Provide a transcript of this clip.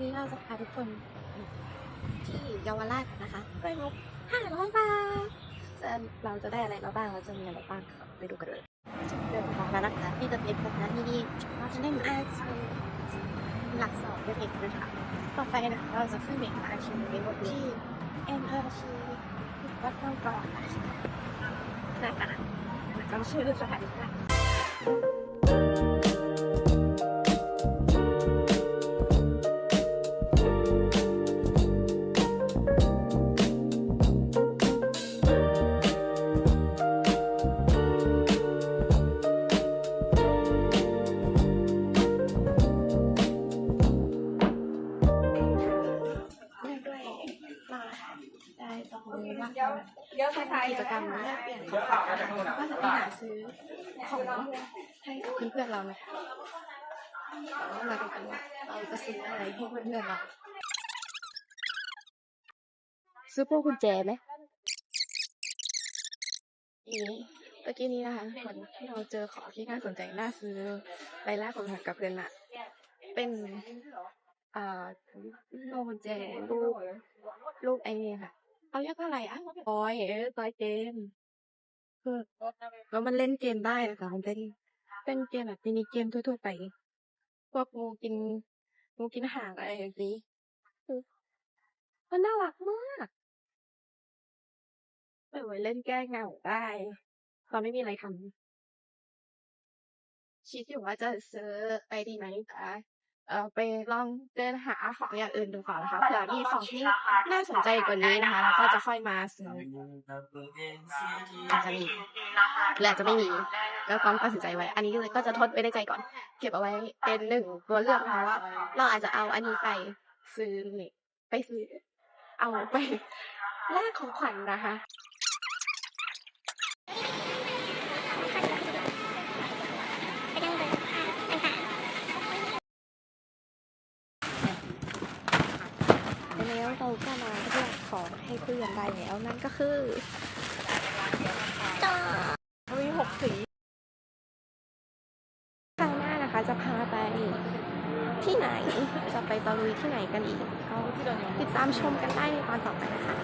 นี้เราจะพาทุกคนที่เยาวราชนะคะด้วยงบ500 บาทจะเราจะได้อะไรมาบ้างเราจะมีอะไรบ้างไปดูกันเลยเดินทางแล้วนะคะนี่จะเป็นสถานีเราจะได้อาชีหลักสองเป็นเอกนะคะต่อไปนะเราจะขึ้นเอกอาชีในบทที่เอ็นอาชีวัดต้องกรอนนะคะนะคะจำชื่อสถานีไได้ตรงนี้ว่าทำกิจกรรมแลกเปลี่ยนของขวัญก็จะไปหาซื้อของให้กับเพื่อนๆเรานะคะแล้วมาดูกันว่าเราจะซื้ออะไรให้เพื่อนๆเราซื้อพวกกุญแจไหมอีนี้เมื่อกี้นี้นะคะผลที่เราเจอของที่น่าสนใจน่าซื้อไปแลกของขวัญกับเพื่อนอะเป็น อ่าโลกุญแจรูปรูปไอ้นี่ค่ะเขาเรียกว่าอะไรอะบอยเออตอยเกมคือแล้วมันเล่นเกมได้นะคะมันเป็นเป็นเกมแบบมินิเกมทั่วๆไปพวกงูกินงูกินหางอะไรอย่างนี้คือมันน่ารักมากเปิดไว้เล่นแก้เหงาได้ตอนไม่มีอะไรทำคิดอยู่ว่าจะซื้อไปดีไหมคะ เออไปลองเดินหาของอย่างอื่นดูก่อนนะคะเผื่อมีของที่น่าสนใจกว่านี้นะคะแล้วก็จะค่อยมาซื้ออาจจะมีหรืออาจจะไม่มีก็ต้องตัดสินใจไว้ อันนี้เลยก็จะทดไว้ในใจก่อน เก็บเอาไว้เป็นหนึ่งตัวเลือกนะคะว่าเราอาจจะเอาอันนี้ไปซื้อนี่ไปซื้อ เอาไปแลกของขวัญนะคะ แล้วเราก็มาเลือกของให้เพื่อนได้แล้วนั่นก็คือมีหกสีครั้งหน้านะคะจะพาไปที่ไหนจะไปตะลุยที่ไหนกันอีกก็ติดตามชมกันได้ในตอนต่อไปนะคะ